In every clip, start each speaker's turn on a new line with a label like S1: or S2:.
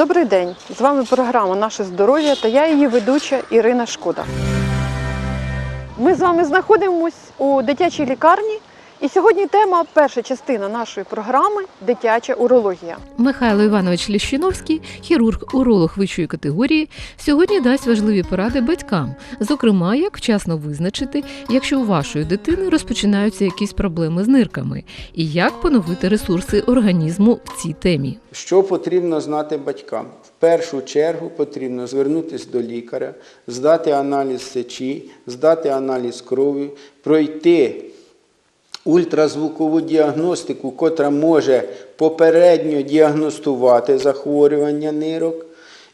S1: Добрий день! З вами програма Наше здоров'я та я її ведуча Ірина Шкода. Ми з вами знаходимось у дитячій лікарні. І сьогодні тема, перша частина нашої програми дитяча урологія.
S2: Михайло Іванович Ліщиновський, хірург-уролог вищої категорії, сьогодні дасть важливі поради батькам, зокрема, як вчасно визначити, якщо у вашої дитини розпочинаються якісь проблеми з нирками, і як поновити ресурси організму в цій темі.
S3: Що потрібно знати батькам? В першу чергу потрібно звернутися до лікаря, здати аналіз сечі, здати аналіз крові, пройти ультразвукову діагностику, котра може попередньо діагностувати захворювання нирок,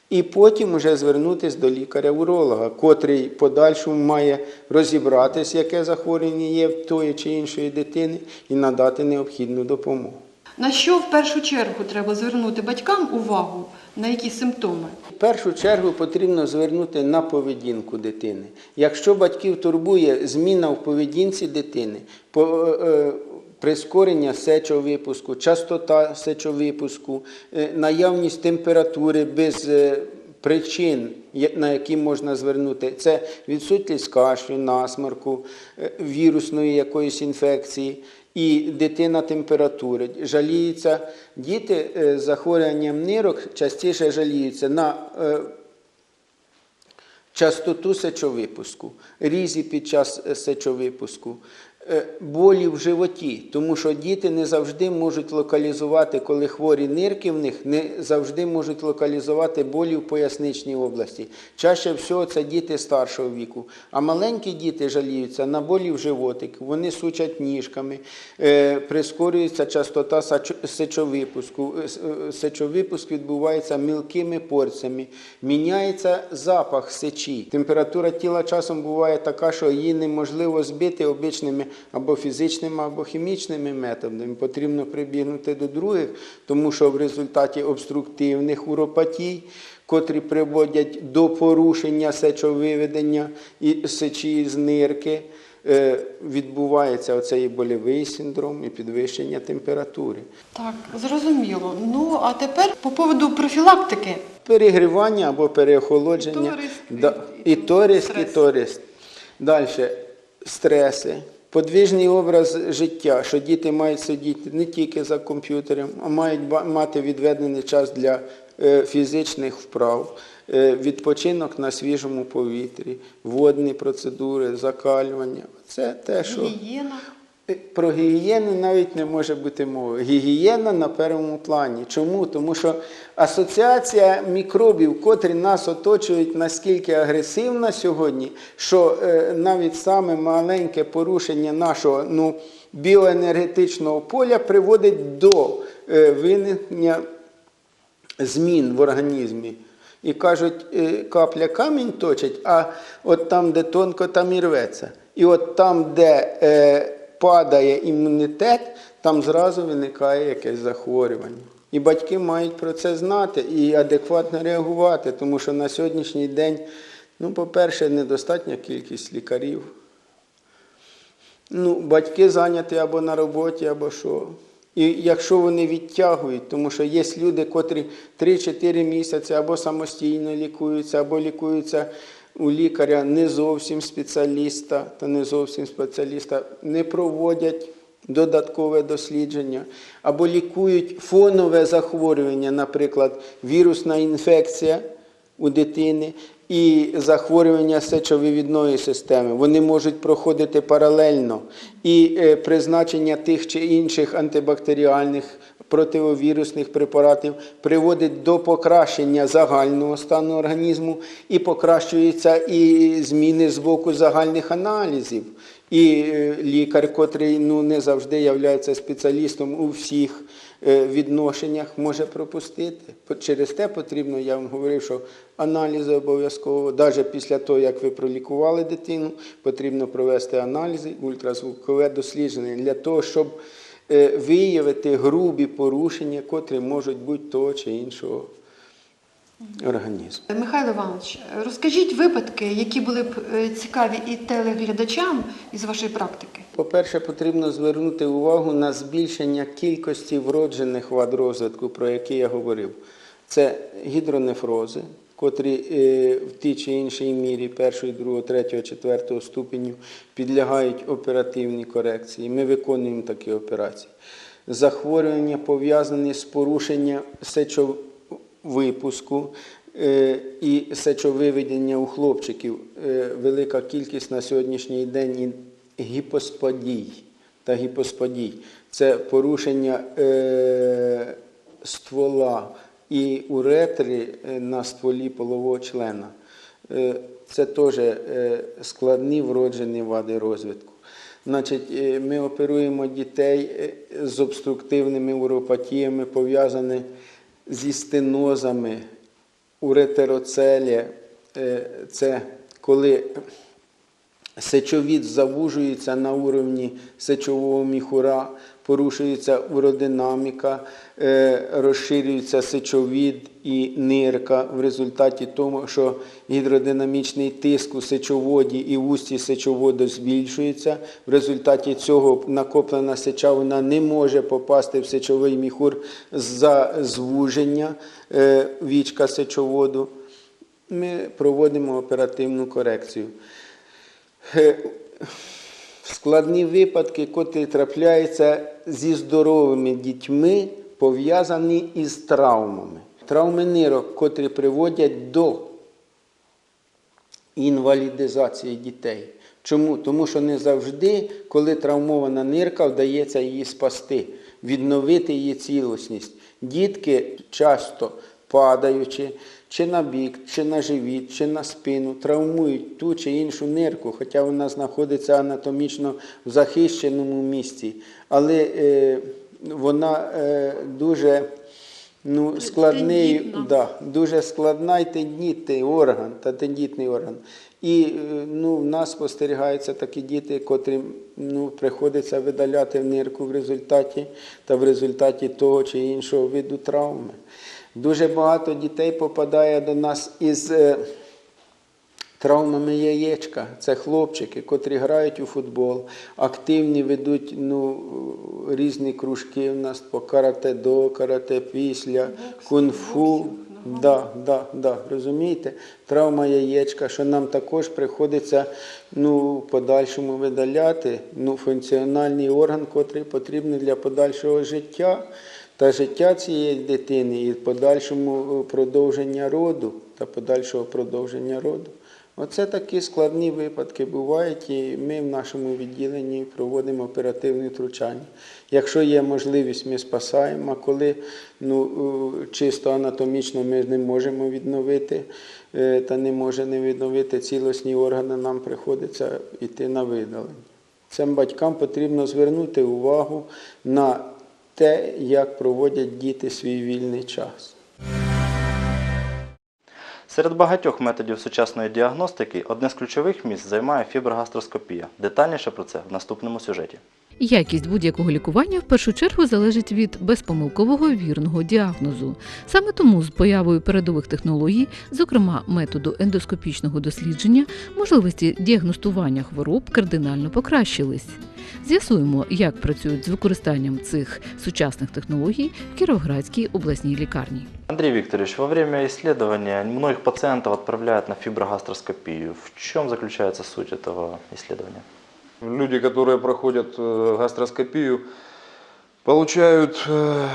S3: і потім вже звернутися до лікаря-уролога, котрий подальшому має розібратися, яке захворювання є в тої чи іншої дитини, і надати необхідну допомогу.
S1: На що в першу чергу треба звернути батькам увагу, на які симптоми?
S3: В першу чергу потрібно звернути на поведінку дитини. Якщо батьків турбує зміна в поведінці дитини, по- е, прискорення сечовипуску, частота сечовипуску, е, наявність температури без е, причин, на які можна звернути, це відсутність кашлю, насморку, е, вірусної якоїсь інфекції. І дитина температури жаліються. Діти е, з захворюванням нирок частіше жаліються на е, частоту сечовипуску, різі під час е, сечовипуску, болі в животі, тому що діти не завжди можуть локалізувати, коли хворі нирки в них, не завжди можуть локалізувати болі в поясничній області. Чаще всього це діти старшого віку. А маленькі діти жаліються на болі в животик, вони сучать ніжками, е, прискорюється частота сечовипуску. Е, е, Сечовипуск відбувається мілкими порціями, міняється запах сечі. Температура тіла часом буває така, що її неможливо збити обичними або фізичними, або хімічними методами. Потрібно прибігнути до других, тому що в результаті обструктивних уропатій, котрі приводять до порушення сечовиведення і сечі з нирки, е, відбувається оцей больовий синдром і підвищення температури.
S1: Так, зрозуміло. Ну а тепер по поводу профілактики.
S3: Перегрівання або переохолодження.
S1: І то риск, і-
S3: І то риск, і
S1: стрес.
S3: то риск. Далі стреси. Подвижний образ життя, що діти мають сидіти не тільки за комп'ютером, а мають мати відведений час для е, фізичних вправ, е, відпочинок на свіжому повітрі, водні процедури, закалювання. Це те, що
S1: Гігієна.
S3: Про гігієну навіть не може бути мови. Гігієна на першому плані. Чому? Тому що асоціація мікробів, котрі нас оточують, наскільки агресивна сьогодні, що е, навіть саме маленьке порушення нашого ну, біоенергетичного поля приводить до е, виникнення змін в організмі. І кажуть, е, капля камінь точить, а от там, де тонко, там і рветься. І от там, де е, падає імунітет, там зразу виникає якесь захворювання. І батьки мають про це знати і адекватно реагувати, тому що на сьогоднішній день, ну, по-перше, недостатня кількість лікарів. Ну, батьки зайняті або на роботі, або що. І якщо вони відтягують, тому що є люди, котрі 3-4 місяці або самостійно лікуються, або лікуються у лікаря не зовсім спеціаліста та не зовсім спеціаліста, не проводять додаткове дослідження, або лікують фонове захворювання, наприклад, вірусна інфекція у дитини і захворювання сечовивідної системи. Вони можуть проходити паралельно. І е, призначення тих чи інших антибактеріальних противовірусних препаратів приводить до покращення загального стану організму і покращуються і зміни з боку загальних аналізів. І е, лікар, котрий ну, не завжди є спеціалістом у всіх е, відношеннях, може пропустити. Через те потрібно, я вам говорив, що аналізи обов'язково, навіть після того, як ви пролікували дитину, потрібно провести аналізи, ультразвукове дослідження для того, щоб виявити грубі порушення, котрі можуть бути того чи іншого організму.
S1: Михайло Іванович, розкажіть випадки, які були б е, цікаві і телеглядачам із вашої практики.
S3: По-перше, потрібно звернути увагу на збільшення кількості вроджених вад розвитку, про які я говорив. Це гідронефрози, котрі е, в тій чи іншій мірі першого, другого, третього, четвертого ступеню підлягають оперативній корекції. Ми виконуємо такі операції. Захворювання пов'язані з порушенням сечовипуску е, і сечовиведення у хлопчиків. Е, Велика кількість на сьогоднішній день гіпосподій та гіпосподій. Це порушення ствола і уретри е, на стволі полового члена. Е, Це теж е, складні вроджені вади розвитку. Значить, ми оперуємо дітей з обструктивними уропатіями, пов'язані зі стенозами, уретероцелі. Е, Це коли Сечовід завужується на уровні сечового міхура, порушується уродинаміка, е, розширюється сечовід і нирка в результаті того, що гідродинамічний тиск у сечоводі і в усті сечоводу збільшується. В результаті цього накоплена сеча вона не може попасти в сечовий міхур за звуження е, вічка сечоводу. Ми проводимо оперативну корекцію. Е, Складні випадки, котрі трапляються зі здоровими дітьми, пов'язані із травмами. Травми нирок, котрі приводять до інвалідизації дітей. Чому? Тому що не завжди, коли травмована нирка, вдається її спасти, відновити її цілісність. Дітки часто падаючи, чи на бік, чи на живіт, чи на спину, травмують ту чи іншу нирку, хоча вона знаходиться анатомічно в захищеному місці. Але е, вона е, дуже ну, складний, да, дуже складна і тендітний орган та тендітний орган. І е, ну, в нас спостерігаються такі діти, котрим ну, приходиться видаляти нирку в результаті та в результаті того чи іншого виду травми. Дуже багато дітей попадає до нас із е, травмами яєчка. Це хлопчики, котрі грають у футбол, активні ведуть ну, різні кружки у нас по карате-до, карате після, кунг-фу. Да, да, да, розумієте? Травма яєчка, що нам також приходиться ну, в подальшому видаляти ну, функціональний орган, котрий потрібний для подальшого життя та життя цієї дитини і подальшому е, продовження роду та подальшого продовження роду. Оце такі складні випадки бувають, і ми в нашому відділенні проводимо оперативне втручання. Якщо є можливість, ми спасаємо, а коли ну, е, чисто анатомічно ми не можемо відновити е, та не може не відновити цілісні органи, нам приходиться йти на видалення. Цим батькам потрібно звернути увагу на те, як проводять діти свій вільний час.
S4: Серед багатьох методів сучасної діагностики одне з ключових місць займає фіброгастроскопія. Детальніше про це в наступному сюжеті.
S2: Якість будь-якого лікування в першу чергу залежить від безпомилкового вірного діагнозу. Саме тому з появою передових технологій, зокрема методу ендоскопічного дослідження, можливості діагностування хвороб кардинально покращились. З'ясуємо, як працюють з використанням цих сучасних технологій в Кіровоградській обласній лікарні.
S4: Андрей Викторович, во время исследования многих пациентов отправляют на фиброгастроскопию. В чем заключается суть этого исследования?
S5: Люди, которые проходят э, гастроскопию, получают э,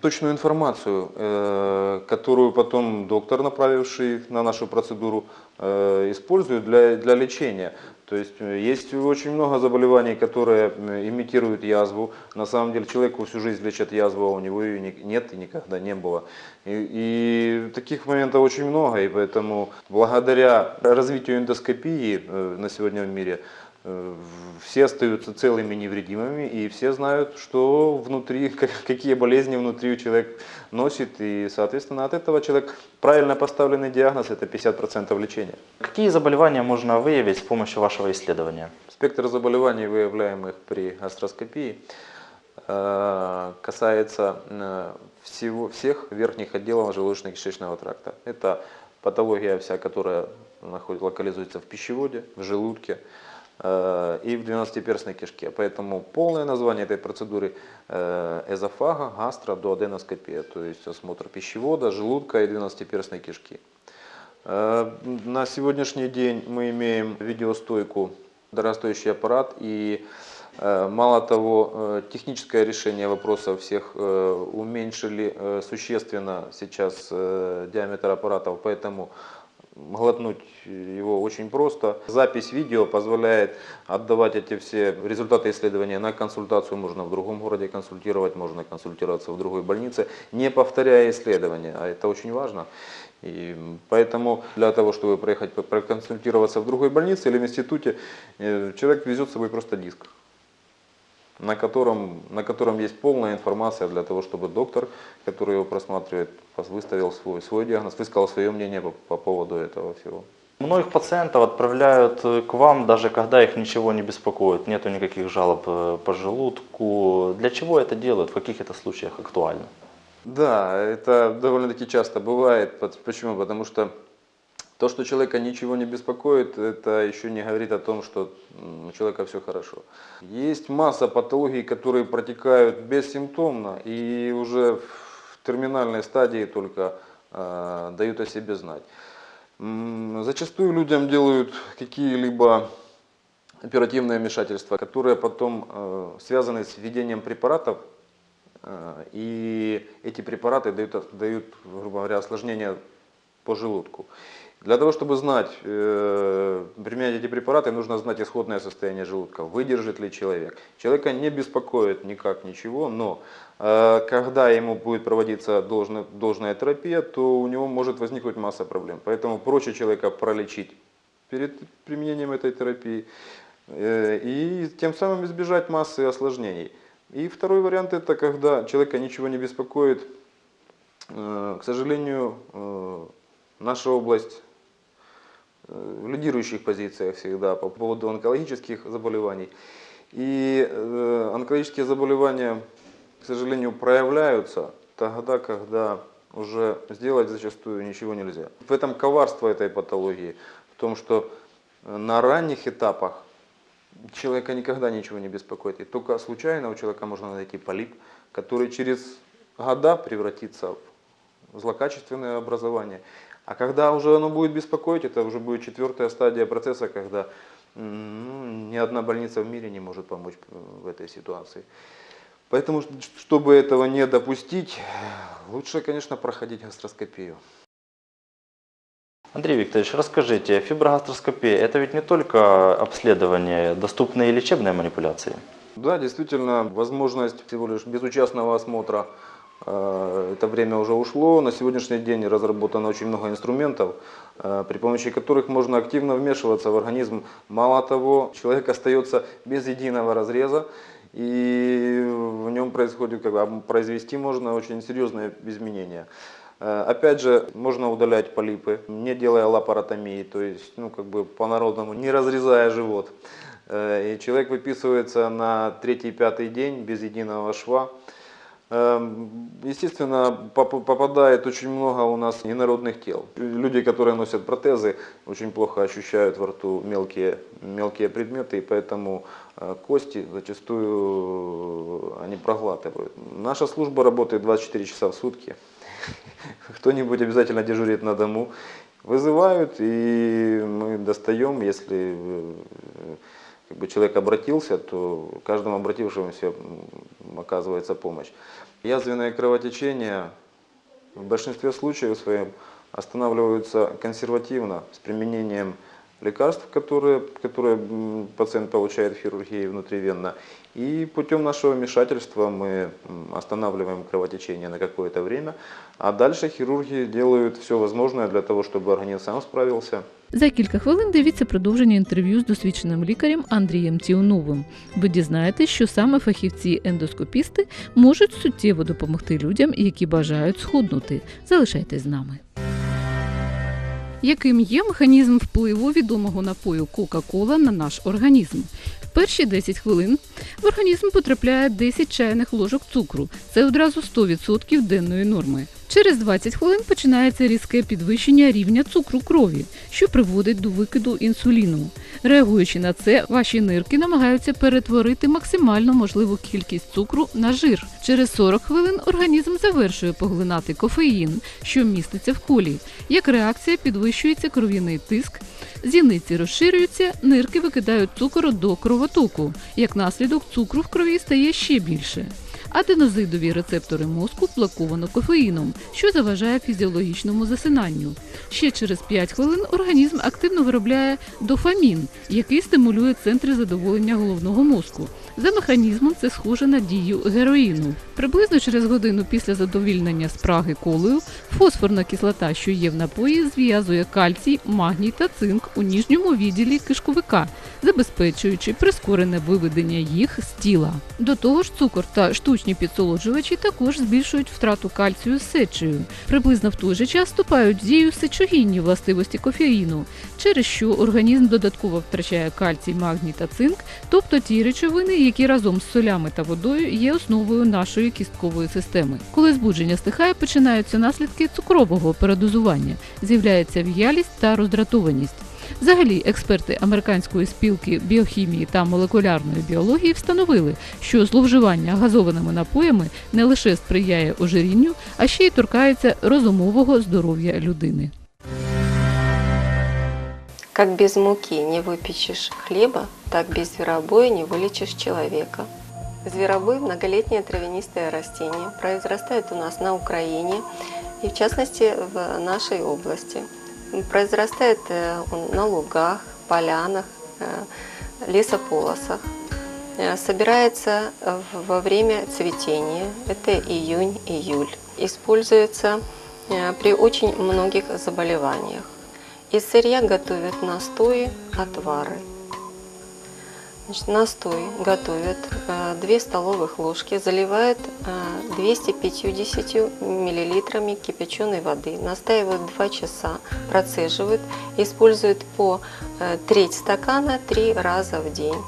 S5: точную информацию, э, которую потом доктор, направивший на нашу процедуру, использует для, для лечения. То есть есть очень много заболеваний, которые имитируют язву. На самом деле человеку всю жизнь лечат язву, а у него ее нет и никогда не было. И, и таких моментов очень много, и поэтому благодаря развитию эндоскопии на сегодня в мире все остаются целыми, невредимыми, и все знают, что внутри, как- какие болезни внутри человек носит, и, соответственно, от этого человек правильно поставленный диагноз – это 50% лечения.
S4: Какие заболевания можно выявить с помощью вашего исследования?
S5: Спектр заболеваний, выявляемых при гастроскопии, э, касается э, всего, всех верхних отделов желудочно-кишечного тракта. Это патология вся, которая локализуется в пищеводе, в желудке, э, и в двенадцатиперстной кишке. Поэтому полное название этой процедуры э, эзофага, гастродуоденоскопия, то есть осмотр пищевода, желудка и двенадцатиперстной кишки. Э, На сегодняшний день мы имеем видеостойку, дорогостоящий аппарат и э, Мало того, э, техническое решение вопроса всех э, уменьшили э, существенно сейчас э, диаметр аппаратов, поэтому глотнуть его очень просто. Запись видео позволяет отдавать эти все результаты исследования на консультацию. Можно в другом городе консультировать, можно консультироваться в другой больнице, не повторяя исследования. А это очень важно. И поэтому для того, чтобы проехать, проконсультироваться в другой больнице или в институте, э, человек везет с собой просто диск на котором, на котором есть полная информация для того, чтобы доктор, который его просматривает, выставил свой, свой диагноз, высказал свое мнение по, по поводу этого всего.
S4: Многих пациентов отправляют к вам, даже когда их ничего не беспокоит, нету никаких жалоб э, по желудку. Для чего это делают, в каких это случаях актуально?
S5: Да, это довольно-таки часто бывает. Почему? Потому что то, что человека ничего не беспокоит, это еще не говорит о том, что у человека все хорошо. Есть масса патологий, которые протекают бессимптомно и уже в терминальной стадии только э, дают о себе знать. Зачастую людям делают какие-либо оперативные вмешательства, которые потом э, связаны с введением препаратов, э, и эти препараты дают, дают, грубо говоря, осложнения по желудку. Для того, чтобы знать, э, применять эти препараты, нужно знать исходное состояние желудка, выдержит ли человек. Человека не беспокоит никак ничего, но э, когда ему будет проводиться должная, должная терапия, то у него может возникнуть масса проблем. Поэтому проще человека пролечить перед применением этой терапии э, и тем самым избежать массы осложнений. И второй вариант это когда человека ничего не беспокоит. К сожалению, наша область лидирующих позициях всегда по поводу онкологических заболеваний. И э, онкологические заболевания, к сожалению, проявляются тогда, когда уже сделать зачастую ничего нельзя. В этом коварство этой патологии, в том, что э, на ранних этапах человека никогда ничего не беспокоит. И только случайно у человека можно найти полип, который через года превратится в злокачественное образование. А когда уже оно будет беспокоить, это уже будет четвертая стадия процесса, когда ну, ни одна больница в мире не может помочь э, в этой ситуации. Поэтому, чтобы этого не допустить, лучше, конечно, проходить гастроскопию.
S4: Андрей Викторович, расскажите, фиброгастроскопия – это ведь не только обследование, доступные лечебные манипуляции?
S5: Да, действительно, возможность всего лишь безучастного осмотра, это время уже ушло. На сегодняшний день разработано очень много инструментов, э, при помощи которых можно активно вмешиваться в организм. Мало того, человек остается без единого разреза, и в нем происходит, как бы, произвести можно очень серьезные изменения. Э, Опять же, можно удалять полипы, не делая лапаротомии, то есть, ну, как бы по-народному, не разрезая живот. Э, И человек выписывается на третий-пятый день без единого шва. Эм, Естественно, поп- попадает очень много у нас инородных тел. Люди, которые носят протезы, очень плохо ощущают во рту мелкие, мелкие предметы, и поэтому э, кости зачастую они проглатывают. Наша служба работает 24 часа в сутки. Кто-нибудь обязательно дежурит на дому. Вызывают, и мы достаем, если э, как бы человек обратился, то каждому обратившемуся оказывается помощь. Язвенное кровотечение в большинстве случаев своем останавливаются консервативно с применением лекарств, которые, которые пациент получает в хирургии внутривенно. И путем нашего вмешательства мы останавливаем кровотечение на какое-то время, а дальше хирурги делают все возможное для того, чтобы организм сам справился.
S2: За кілька хвилин дивіться продовження інтерв'ю з досвідченим лікарем Андрієм Тіоновим. Ви дізнаєтесь, що саме фахівці-ендоскопісти можуть суттєво допомогти людям, які бажають схуднути. Залишайтесь з нами. Яким є механізм впливу відомого напою Кока-Кола на наш організм? В перші 10 хвилин в організм потрапляє 10 чайних ложок цукру. Це одразу 100% денної норми. Через 20 хвилин починається різке підвищення рівня цукру крові, що приводить до викиду інсуліну. Реагуючи на це, ваші нирки намагаються перетворити максимально можливу кількість цукру на жир. Через 40 хвилин організм завершує поглинати кофеїн, що міститься в колі. Як реакція підвищується кров'яний тиск, зіниці розширюються, нирки викидають цукор до кровотоку. Як наслідок, цукру в крові стає ще більше. Аденозидові рецептори мозку блоковано кофеїном, що заважає фізіологічному засинанню. Ще через 5 хвилин організм активно виробляє дофамін, який стимулює центри задоволення головного мозку. За механізмом це схоже на дію героїну. Приблизно через годину після задовільнення спраги колею фосфорна кислота, що є в напої, зв'язує кальцій, магній та цинк у ніжньому відділі кишковика, забезпечуючи прискорене виведення їх з тіла. До того ж, цукор та штучні підсолоджувачі також збільшують втрату кальцію з сечею. Приблизно в той же час вступають в дію сечогінні властивості кофеїну, через що організм додатково втрачає кальцій, магній та цинк, тобто ті речовини, які разом з солями та водою є основою нашої кісткової системи. Коли збудження стихає, починаються наслідки цукрового передозування, з'являється в'ялість та роздратованість. Взагалі, експерти американської спілки біохімії та молекулярної біології встановили, що зловживання газованими напоями не лише сприяє ожирінню, а ще й торкається розумового здоров'я людини.
S6: Как без муки не выпечешь хлеба, так без зверобоя не вылечишь человека. Зверобой – многолетнее травянистое растение, произрастает у нас на Украине и в частности в нашей области. Произрастает э, он на лугах, полянах, э, лесополосах. Э, Собирается во время цветения, это июнь-июль. Используется при очень многих заболеваниях. Из сырья готовят настои, отвары. Значит, настой готовят 2 столовых ложки, заливают э, 250 миллилитрами кипяченой воды, настаивают 2 часа, процеживают, используют по э, треть стакана 3 раза в день.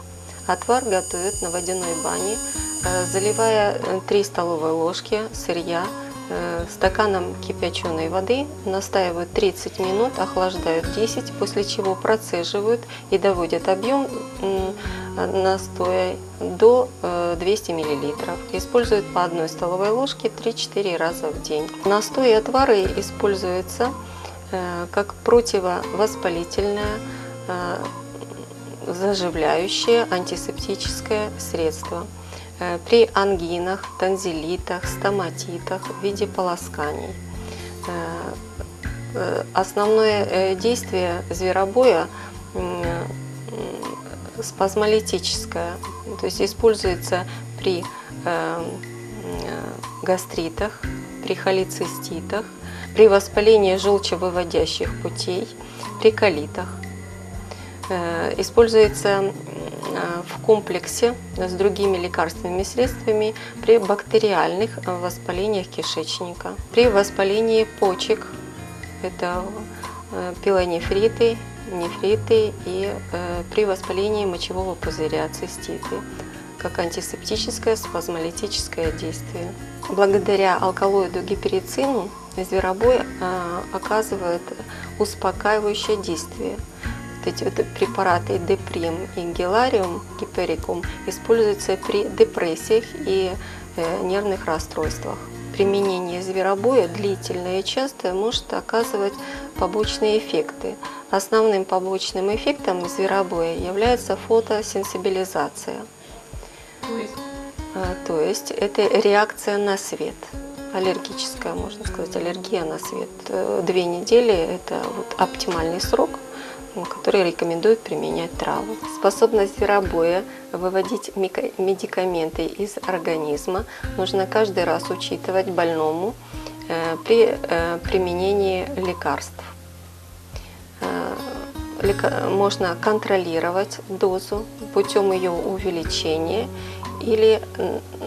S6: Отвар готовят на водяной бане, э, заливая 3 столовые ложки сырья э, стаканом кипяченой воды, настаивают 30 минут, охлаждают 10, после чего процеживают и доводят объем настоя до э, 200 мл. Используют по одной столовой ложке 3-4 раза в день. Настой и отвары используются э, как противовоспалительное, э, заживляющее антисептическое средство э, при ангинах, танзелитах, стоматитах в виде полосканий. Э, э, Основное э, действие зверобоя спазмолитическое, то есть используется при э, м, гастритах, при холециститах, при воспалении желчевыводящих путей, при колитах. Э, Используется э, в комплексе с другими лекарственными средствами при бактериальных э, воспалениях кишечника, при воспалении почек, это э, пилонефриты, нефриты и э, при воспалении мочевого пузыря, циститы, как антисептическое спазмолитическое действие. Благодаря алкалоиду гиперицину зверобой э, оказывает успокаивающее действие. Вот эти вот препараты деприм и гелариум, гиперикум используются при депрессиях и э, нервных расстройствах. Применение зверобоя длительное и частое может оказывать побочные эффекты. Основным побочным эффектом зверобоя является фотосенсибилизация. А, То есть это реакция на свет, аллергическая, можно сказать, аллергия на свет. Э, Две недели – это вот оптимальный срок, который рекомендуют применять травы. Способность зверобоя выводить медикаменты из организма нужно каждый раз учитывать больному э, при э, применении лекарств. Э, Можно контролировать дозу путем ее увеличения или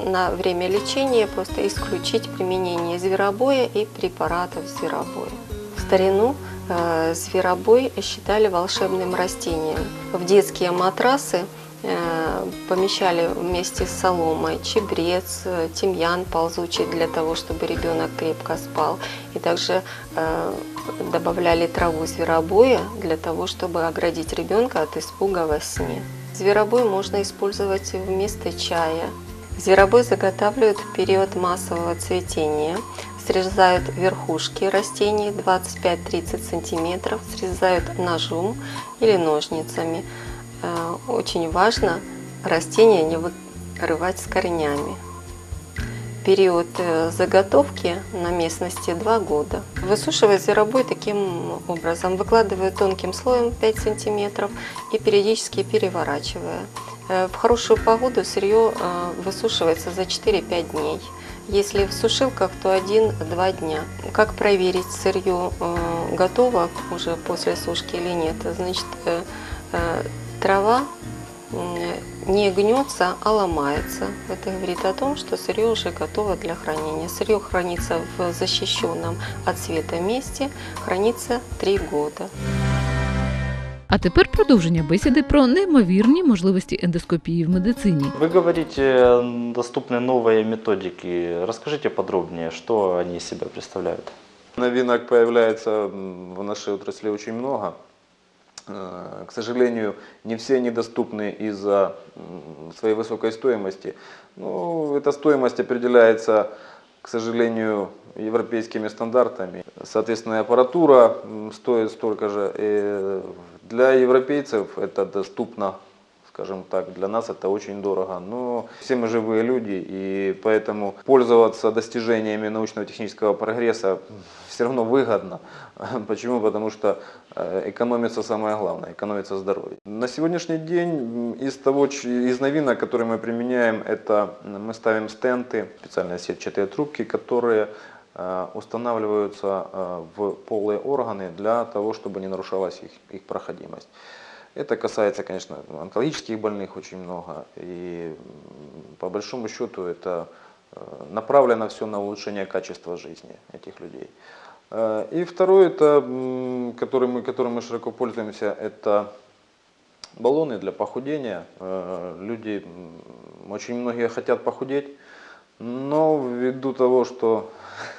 S6: на время лечения просто исключить применение зверобоя и препаратов зверобоя. В старину э, зверобой считали волшебным растением. В детские матрасы э, помещали вместе с соломой чебрец, тимьян ползучий для того, чтобы ребенок крепко спал. И также добавляли траву зверобоя для того, чтобы оградить ребенка от испуга во сне. Зверобой можно использовать вместо чая. Зверобой заготавливают в период массового цветения. Срезают верхушки растений 25-30 сантиметров, срезают ножом или ножницами. Э, Очень важно растения не вырывать с корнями. Период э, заготовки на местности 2 года. Высушивая зверобой таким образом. Выкладываю тонким слоем 5 сантиметров и периодически переворачивая. Э, В хорошую погоду сырье э, высушивается за 4-5 дней. Если в сушилках, то 1-2 дня. Как проверить, сырье готово уже после сушки или нет? Значит, трава не гнется, а ломается. Это говорит о том, что сырье уже готово для хранения. Сырье хранится в защищенном от света месте, хранится 3 года.
S2: А тепер продовження бесіди про неймовірні можливості ендоскопії в медицині.
S4: Вы говорите, м, доступны новые методики. Расскажите подробнее, что они из себя представляют.
S5: Новинок появляется м, в нашей отрасли очень много. Э, К сожалению, не все они доступны из-за своей высокой стоимости. Ну, эта стоимость определяется, к сожалению, европейскими стандартами. Соответственно, аппаратура стоит столько же. И для европейцев это доступно, скажем так, для нас это очень дорого. Но все мы живые люди, и поэтому пользоваться достижениями научно-технического прогресса все равно выгодно. Почему? Потому что э, экономится самое главное, экономится здоровье. На сегодняшний день из того, из новинок, которые мы применяем, это мы ставим стенты, специальные сетчатые трубки, которые э, устанавливаются э, в полые органы для того, чтобы не нарушалась их, их проходимость. Это касается, конечно, онкологических больных очень много. И по большому счету это э, направлено все на улучшение качества жизни этих людей. Э, И второе, это, который мы, которым мы широко пользуемся, это баллоны для похудения. Э, Люди, очень многие хотят похудеть, но ввиду того, что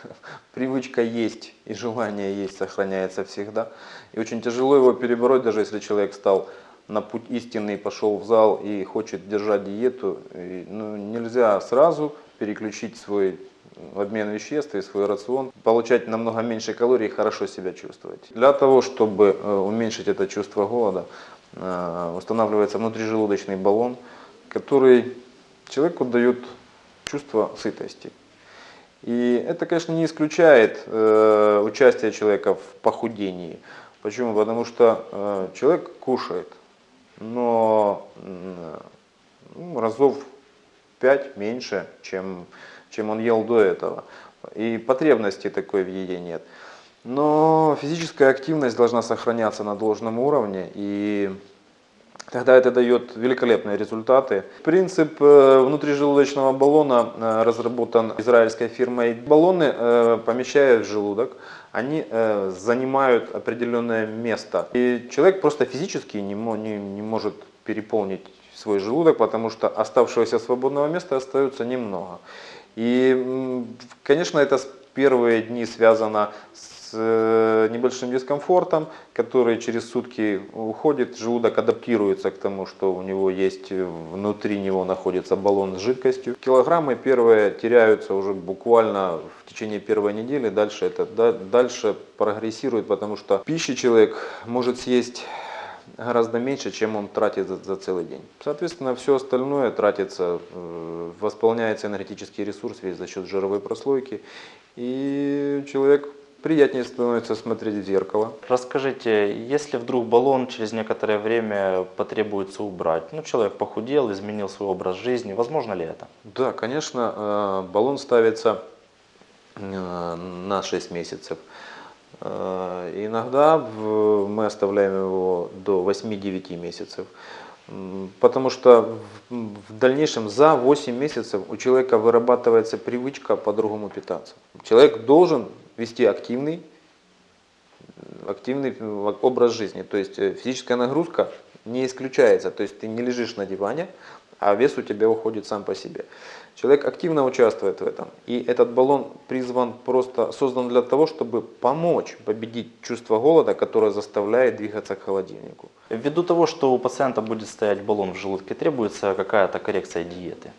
S5: привычка есть и желание есть сохраняется всегда, и очень тяжело его перебороть, даже если человек стал на путь истинный, пошел в зал и хочет держать диету, и, ну, нельзя сразу переключить свой обмен веществ и свой рацион, получать намного меньше калорий и хорошо себя чувствовать. Для того, чтобы э, уменьшить это чувство голода, э, устанавливается внутрижелудочный баллон, который человеку дает чувство сытости. И это, конечно, не исключает э, участие человека в похудении. Почему? Потому что э, человек кушает, но ну, разов пять меньше, чем, чем он ел до этого. И потребности такой в еде нет. Но физическая активность должна сохраняться на должном уровне, и тогда это дает великолепные результаты. Принцип э, внутрижелудочного баллона э, разработан израильской фирмой. Баллоны э, помещают в желудок, они занимают определенное место. И человек просто физически не, не, не может переполнить свой желудок, потому что оставшегося свободного места остается немного. И, конечно, это первые дни связано с э, небольшим дискомфортом, который через сутки уходит. Желудок адаптируется к тому, что у него есть э, внутри него находится баллон с жидкостью. Килограммы первые теряются уже буквально в течение первой недели. Дальше это да- дальше прогрессирует, потому что пищи человек может съесть гораздо меньше, чем он тратит за, за целый день. Соответственно, все остальное тратится, э, восполняется энергетический ресурс весь за счет жировой прослойки, и человек приятнее становится смотреть в зеркало.
S4: Расскажите, если вдруг баллон через некоторое время потребуется убрать, ну человек похудел, изменил свой образ жизни, возможно ли это?
S5: Да, конечно, э, баллон ставится э, на 6 месяцев. Э, Иногда мы оставляем его до 8-9 месяцев. Потому что в дальнейшем за 8 месяцев у человека вырабатывается привычка по-другому питаться. Человек должен вести активный, активный образ жизни. То есть э, физическая нагрузка Не исключается, то есть ты не лежишь на диване, а вес у тебя уходит сам по себе. Человек активно участвует в этом. И этот баллон призван просто, создан для того, чтобы помочь победить чувство голода, которое заставляет двигаться к холодильнику.
S4: Ввиду того, что у пациента будет стоять баллон в желудке, требуется какая-то коррекция диеты.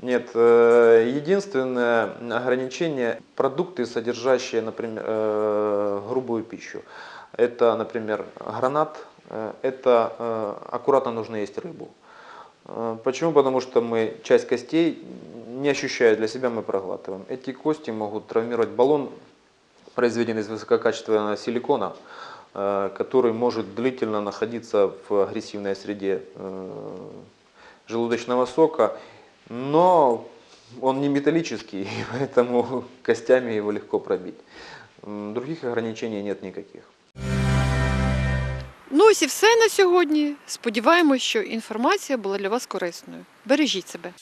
S5: Нет, э, единственное ограничение – продукты, содержащие, например, э, грубую пищу. Это, например, гранат, э, это аккуратно нужно есть рыбу. Почему? Потому что мы часть костей, не ощущая для себя, мы проглатываем. Эти кости могут травмировать баллон, произведенный из высококачественного силикона, который может длительно находиться в агрессивной среде желудочного сока, но он не металлический, и поэтому костями его легко пробить. Других ограничений нет никаких.
S1: Ну ось і все на сьогодні. Сподіваємось, що інформація була для вас корисною. Бережіть себе.